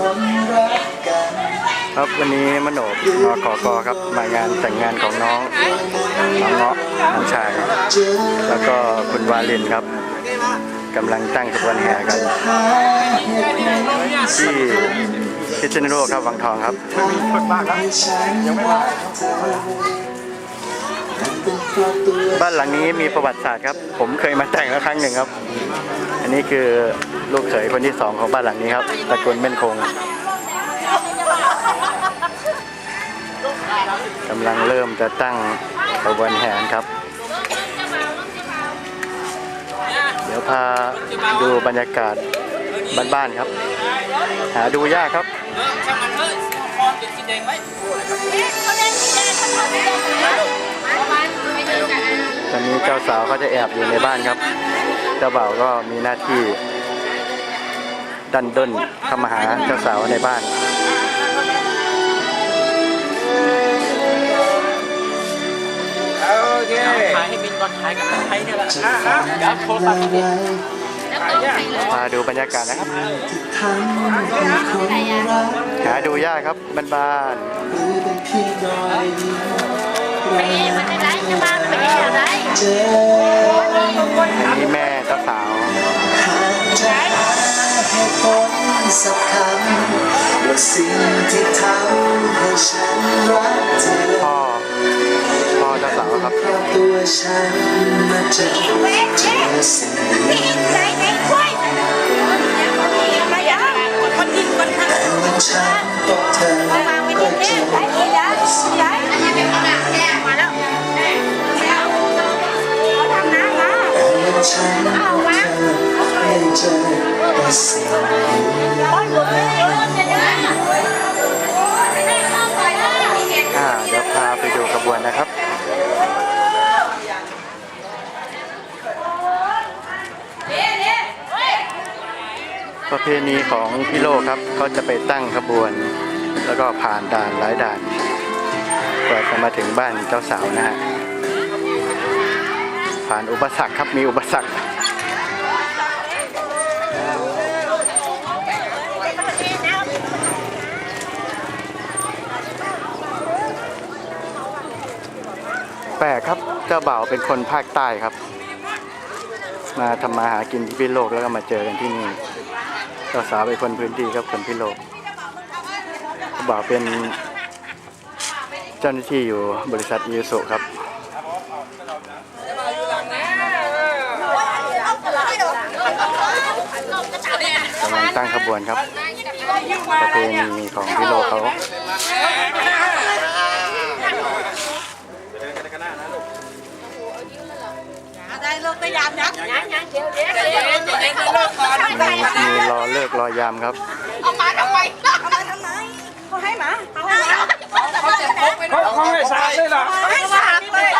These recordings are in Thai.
คนรักกันครับวันนี้มโนบนขอกอครับมางานแต่งงานของน้องน้องเงาะน้องชาย แล้วก็คุณวาลินครับกำลังตั้งขบวนแห่กันหาเหตุผลที่พิษณุโลกครับวังทองครับให้ฉันยังไม่มาบ้านหลังนี้มีประวัติศาสตร์ครับ ผมเคยมาแต่งแล้วครั้งหนึ่งครับ อันนี้คือ ลูกเขยคนที่สองของบ้านหลังนี้ครับตระกูลเม่นคงกำลังเริ่มจะตั้งขบวนแห่ครับ เดี๋ยวพาดูบรรยากาศบ้านๆครับ หาดูยากครับตอนนี้เจ้าสาวเขาจะแอบอยู่ในบ้านครับ เจ้าบ่าวก็มีหน้าที่ ดันด้นเข้ามาหาเจ้าสาวในบ้านโอเคถ่ายให้บินก่อนถ่ายกับไทยเนี่ยแหละอะอะเดี๋ยวโทรศัพท์อะไรมาดูบรรยากาศนะครับที่ทำให้คนรักหาดูยากครับบ้านหรือเป็นเพียงรอยยิ้มเจอๆอันนี้แม่เจ้าสาว สักคำว่าสิ่งที่ทำให้ฉันรักเธอพ่อพ่อเจ้าสาวครับเพราะตัวฉันมาเจอเจอสิ่งนี้วันฉันตกเธอก็เจอวันฉัน เธอไม่เจแต่สิ่นอ่าเดี๋ยวพาไปดูขบวนนะครับประเพณีของพี่โลครับเขาจะไปตั้งขบวน แล้วก็ผ่านด่านหลายด่านกว่าจะมาถึงบ้านเจ้าสาวนะฮะผ่านอุปสรรคครับมีอุปสรรค แปลกครับ เจ้าบ่าวเป็นคนภาคใต้ครับ มาทำมาหากินที่พิโลกแล้วก็มาเจอกันที่นี่เจ้าสาวเป็นคนพื้นที่ครับคนพิโลกเจ้าบ่าวเป็นเจ้าหน้าที่อยู่บริษัทอีสุครับกำลังตั้งขบวนครับประเพณีของพิโลกเขา ได้เลิกพยายามนะยังยังเดี๋ยวเดี๋ยวเดี๋ยวเดี๋ยวเดี๋ยวเลิกก่อนมีมีรอเลิกรอยามครับเอามาทำไมเอามาทำไมเขาให้มาเอาให้มาเขาเขาให้สาดเลยเหรอให้สามเลย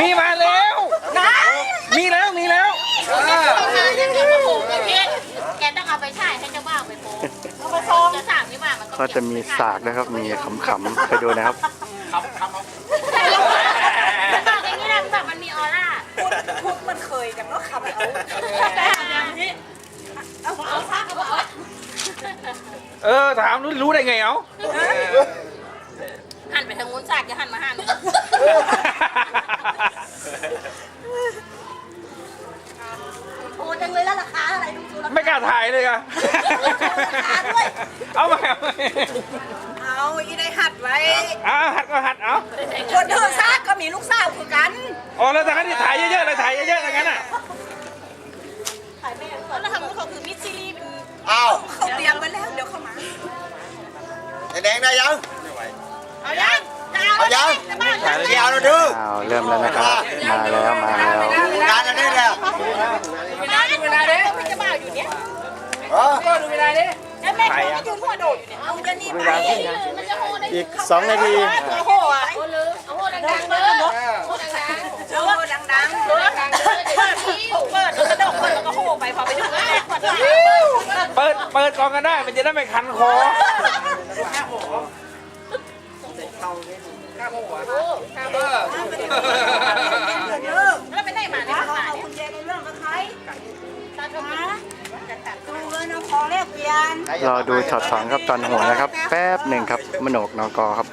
มีมาแล้วนะมีแล้วมีแล้วเออแกต้องเอาไปใช้ให้เจ้าบ่าวไปโพสเอามาส่งจะสามนี่ว่ามันก็จะมีสากนะครับ มีขำๆไปดูนะครับบอกอย่างนี้นะแบบมันมีออร่า พูดพูดมันเค ยกันก็ขับเอาแต่อย่างนี้เอาเอาซักเอาเอาเออถามรู้รู้ได้ไงเอ้าหันไปทางนู้นสากจะหันมาหันโอ้จังเลยแล้วราคาอะไรดูดูราคาไม่กล้าถ่ายเลยอะเอามาเอามา เอาอีได้หัดไว้เอาหัดก็หัดเอาคนเธอซักก็มีลูกสาวคือกัน อ๋อแล้วถ้างั้นที่ถ่ายเยอะๆเลยถ่ายเยอะๆอย่างนั้นอะแล้วทางนู้นเขาคือมิสซิลี่เป็นอ้าวเขาเตรียมไว้แล้วเดี๋ยวเข้ามาไอ้แดงได้ยังเอายังเอายังเกี่ยวแล้วดูอ้าวเริ่มแล้วนะครับมาแล้วมาแล้วงานอันนี้เนี่ยเวลาดูเวลาเด้พี่จะบ่าวอยู่เนี่ย แล้วแม่เขาก็ยืนหัวโดดอยู่เนี่ยเอาจะนี่ไปมันจะโหดอีก2นาทีหัวโหอะโหลือเอาโหดังๆเลยโหดังๆโหดังๆเปิดเปิดเปิดกระดกเปิดแล้วก็โหไปพอไปถึงแล้วเปิดเปิดเปิดก่อนได้มันจะได้ไม่คันคอแล้วไปไหนมาเนี่ยเอาคุณเจนเรื่องกับใครตัดออกม รอดูช็อตสองครับตอนหัวนะครับ แป๊บหนึ่งครับมโนกนกอครับ